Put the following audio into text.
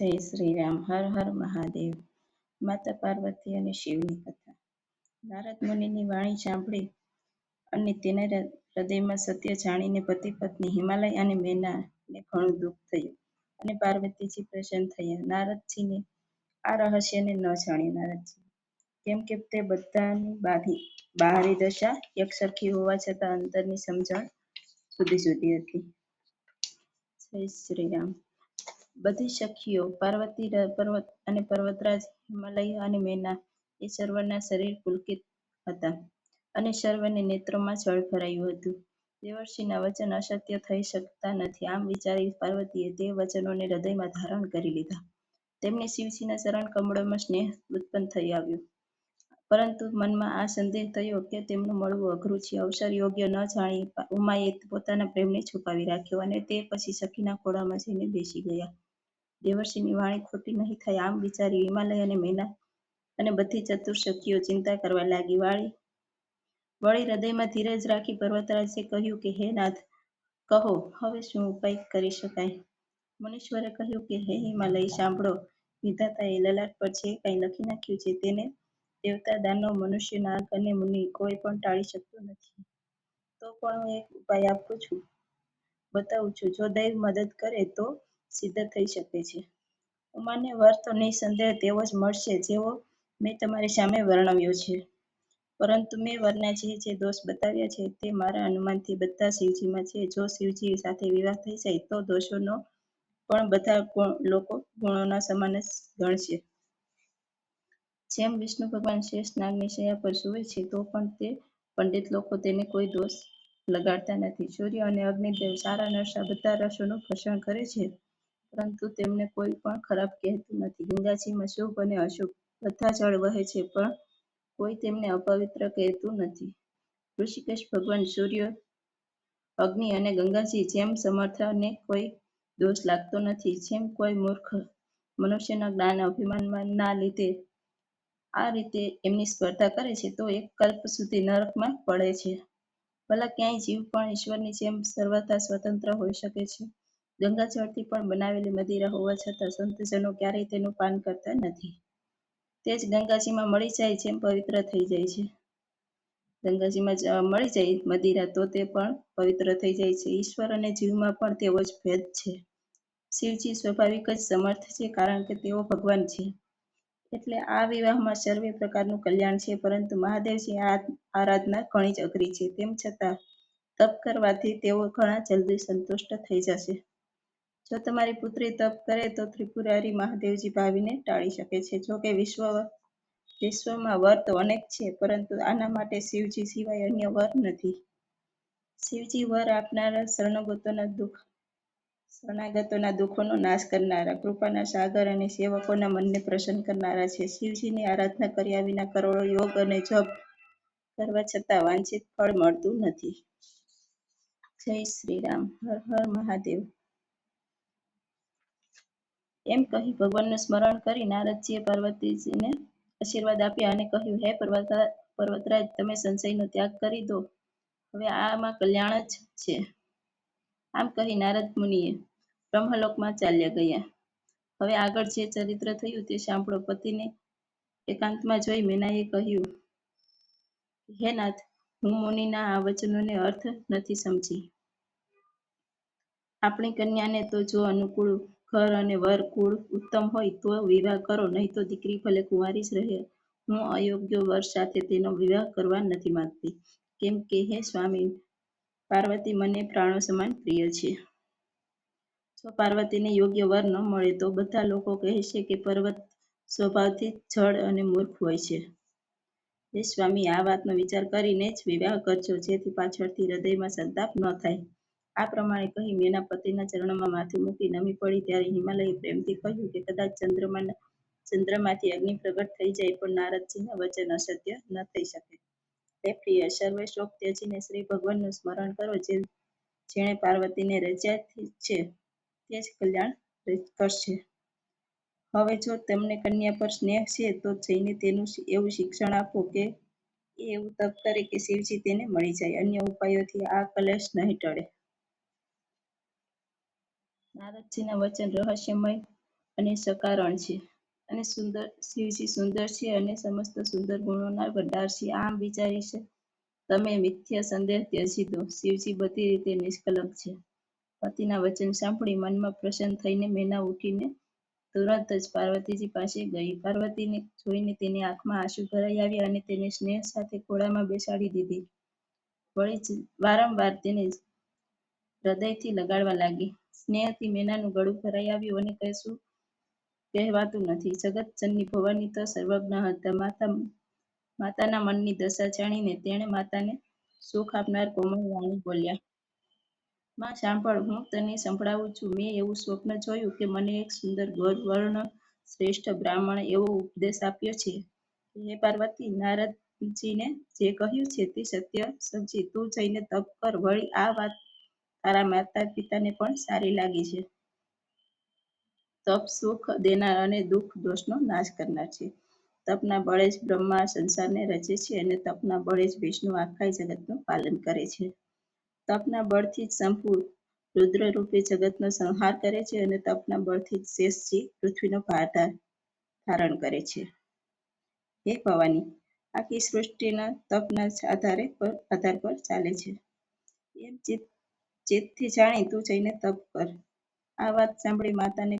જય શ્રી રામ. હર હર મહાદેવ. માતા પાર્વતી અને શિવની કથા. નારદ મુનિની વાણી સાંભળી અને તેના હૃદયમાં સત્ય જાણીને પતિ પત્ની હિમાલય અને મેનાને ઘણું દુઃખ થયું અને પાર્વતીજી પ્રસન્ન થયા. નારદજીને આ રહસ્યને ન જાણ્યું નારદજી. કેમ કે તે બધાની બાધી, બહારી દશા એક સરખી હોવા છતાં અંતરની સમજણ સુધી જુદી હતી. જય શ્રી રામ. બધી સખીઓ, પાર્વતી પર્વત અને પર્વતરાજ, હિમાલય અને મેના, એ સર્વના શરીર પુલકિત હતા અને સર્વને નેત્રોમાં જળ ભરાયું હતું. દેવર્ષિના વચન અસત્ય થઈ શકતા નથી, આમ વિચારી પાર્વતીએ તે વચનોને હૃદયમાં ધારણ કરી લીધા. તેમને શિવજીના શરણ કમળોમાં સ્નેહ ઉત્પન્ન થઈ આવ્યું. પરંતુ મનમાં આ સંદેહ થયો કે તેમનું મળવું અઘરું છે. અવસર યોગ્ય ન જાણી ઉમાએ પોતાના પ્રેમને છુપાવી રાખ્યો અને તે પછી સખીના ખોળામાં જઈને બેસી ગયા. દેવર્ષિની વાણી ખોટી નહીં થાય, આમ વિચારી હિમાલય અને મેના અને બધી ચતુર ચિંતા કરવા લાગી. વાળી, વળી હૃદયમાં ધીરજ રાખી પર્વતરાજે કહ્યું કે, હે નાથ, કહો, હવે શું ઉપાય કરી શકાય? મુનીશ્વરે કહ્યું કે, હે હિમાલય, સાંભળો, વિધાતાએ લલાટ પર જે કંઈ લખી નાખ્યું છે તેને દેવતા દાનવ મનુષ્ય, નાગ અને મુનિ કોઈ પણ ટાળી શકતું નથી. તો પણ હું એક ઉપાય આપું છું. બતાવું છું, જો દૈવ મદદ કરે તો સિદ્ધ થઈ શકે છે. ઉમાને વર તો નિસંદેહ તેવો જ મળશે જેવો મેં તમારી સામે વર્ણવ્યો છે. પરંતુ મેં વરના જે જે દોષ બતાવ્યા છે તે મારા અનુમાનથી બધા શિવજીમાં છે. જો શિવજી સાથે વિવાહ થઈ જાય તો દોષોનો પણ બધા લોકો ગુણોના સમાન જ ગણશે. જેમ વિષ્ણુ ભગવાન શેષ નાગની શયા પર સૂવે છે, તો પણ તે પંડિત લોકો તેને કોઈ દોષ લગાડતા નથી. સૂર્ય અને અગ્નિદેવ સારા નરસા બધા રસોનું ભક્ષણ કરે છે. પરંતુ તેમને કોઈ પણ ખરાબ કહેતું નથી. ગંગાજીમાં શુભ અને અશુભ બધા જળ વહે છે, પણ કોઈ તેમને અપવિત્ર કહેતું નથી. ઋષિકેશ ભગવાન સૂર્ય, અગ્નિ અને ગંગાજી જેમ સમર્થને કોઈ દોષ લાગતો નથી, જેમ કોઈ મૂર્ખ મનુષ્યના જ્ઞાન અભિમાનમાં ના લીધે આ રીતે એમની સ્પર્ધા કરે છે, તો એક કલ્પ સુધી નરકમાં પડે છે. ભલા ક્યાંય જીવ પણ ઈશ્વરની જેમ સર્વથા સ્વતંત્ર હોઈ શકે છે. ગંગાજળથી પણ બનાવેલી મદિરા હોવા છતાં સંતજનો ક્યારેય તેનું પાન કરતા નથી. તે જ ગંગાજીમાં મળી જાય જેમ પવિત્ર થઈ જાય છે. ગંગાજીમાં મળી જાય મદિરા તો તે પણ પવિત્ર થઈ જાય છે. ઈશ્વર અને જીવમાં પણ તેવો જ ભેદ છે. શિવજી સ્વાભાવિક જ સમર્થ છે કારણ કે તેઓ ભગવાન છે. એટલે આ વિવાહમાં સર્વે પ્રકારનું કલ્યાણ છે, પરંતુ મહાદેવજી આરાધના ઘણી જ અઘરી છે. તેમ છતાં તપ કરવાથી તેઓ ઘણા જલ્દી સંતુષ્ટ થઈ જશે. જો તમારી પુત્રી તપ કરે તો ત્રિપુરારી મહાદેવજી ભાવીને ટાળી શકે છે. જો કે વિશ્વ વિશ્વમાં વર તો અનેક છે, પરંતુ આના માટે શિવજી સિવાય અન્ય વર નથી. શિવજી વર આપનારા શરણાગતોના દુઃખ, શરણાગતોના દુઃખોનો નાશ કરનારા, કૃપાના સાગર અને સેવકોના મનને પ્રસન્ન કરનારા છે. શિવજીની આરાધના કર્યા વિના કરોડો યોગ અને જપ કરવા છતાં વાંછિત ફળ મળતું નથી. જય શ્રી રામ. હર હર મહાદેવ. એમ કહી ભગવાનનું સ્મરણ કરી નારદજીએ પાર્વતીજીને આશીર્વાદ આપ્યા અને કહ્યું, હે પર્વતરાજ તમે સંશયનો ત્યાગ કરી દો. હવે આમાં કલ્યાણ જ છે. આમ કહી નારદ મુનિએ બ્રહ્મલોકમાં ચાલ્યા ગયા. હવે આગળ જે ચરિત્ર થયું તે સાંભળો. પતિને એકાંતમાં જોઈ મેનાએ કહ્યું, હે નાથ, હું મુનિના આ વચનોને અર્થ નથી સમજી. આપણી કન્યાને તો જો અનુકૂળ ઘર અને વર કુળ ઉત્તમ હોય તો વિવાહ કરો, નહીં તો દીકરી ભલે કુંવારી જ રહે. હું અયોગ્ય વર સાથે તેનો વિવાહ કરવા નથી માંગતી. કેમ કે હે સ્વામી, પાર્વતી મને પ્રાણો સમાન પ્રિય છે. જો પાર્વતીને યોગ્ય વર ન મળે તો બધા લોકો કહેશે કે પર્વત સ્વભાવથી જળ અને મૂર્ખ હોય છે. હે સ્વામી, આ વાતનો વિચાર કરીને જ વિવાહ કરજો, જેથી પાછળથી હૃદયમાં સંતાપ ન થાય. આ પ્રમાણે કહી મેના પતિના ચરણોમાં માથું મૂકી નમી પડી ત્યારે હિમાલયે પ્રેમથી કહ્યું કે કદાચ ચંદ્રમાં ચંદ્રમાંથી અગ્નિ પ્રગટ થઈ જાય પણ નારદજીના વચન અસત્ય ન થઈ શકે. હે પ્રિય, સર્વે શોક ત્યજીને શ્રી ભગવાનનું સ્મરણ કરો જે, જેણે પાર્વતીને રચ્યા છે, તે જ કલ્યાણ કરશે. હવે જો તમને કન્યા પર સ્નેહ છે, તો જઈને તેનું એવું શિક્ષણ આપો કે એવું તપ કરે કે શિવજી તેને મળી જાય. અન્ય ઉપાયોથી આ કલેશ નહીં ટળે. નારદજીના વચન રહસ્યમય અને સકારણ છે. અને સુંદર, શિવજી સુંદર છે અને સમસ્ત સુંદર ગુણોના ભંડાર છે. આમ વિચારી છે, તમે મિથ્ય સંદેહ ત્યજી દો. શિવજી બધી રીતે નિષ્કલંક છે. પતિના વચન સાંભળી મનમાં પ્રસન્ન થઈને મેના ઉઠીને તુરંત જ પાર્વતીજી પાસે ગઈ. પાર્વતીને જોઈને તેની આંખમાં આંસુ ભરાઈ આવ્યા અને તેને સ્નેહ સાથે ખોળામાં બેસાડી દીધી. વળી વારંવાર તેને હૃદયથી લગાડવા લાગી. સ્નેહથી મેનાનું ગળું ભરાઈ આવ્યું અને કહેશું કહેવાતું નથી. જગત જનની ભવાની તો સર્વજ્ઞ હતા. માતા માતાના મનની દશા જાણીને તેણે માતાને સુખ આપનાર કોમળ વાણી બોલ્યા, માં, સાંભળ, હું તને સંભળાવું છું. મેં એવું સ્વપ્ન જોયું કે મને એક સુંદર ગોરવર્ણ શ્રેષ્ઠ બ્રાહ્મણ એવો ઉપદેશ આપ્યો છે. હે પાર્વતી, નારદજીને જે કહ્યું છે તે સત્ય સમજી. તું જઈને તપ કર. વળી આ વાત તારા માતા પિતાને પણ સારી લાગી છે. તપ, સુખ દેનાર અને દુઃખ દોષનો નાશ કરનાર છે. તપના બળે જ બ્રહ્મા સંસારને રચે છે અને તપના બળે જ વિષ્ણુ આખા જગતનું પાલન કરે છે. તપના બળથી જ શંભુ રુદ્ર રૂપે જગતનો સંહાર કરે છે અને તપના બળથી જ શેષજી પૃથ્વીનો ભાર ધારણ કરે છે. હે ભવાની, આખી સૃષ્ટિના તપના આધારે પર આધાર પર ચાલે છે. એમ ચિત્ત ચિત્તથી જાણી તું જઈને તપ કર. આ વાત સાંભળી માતાને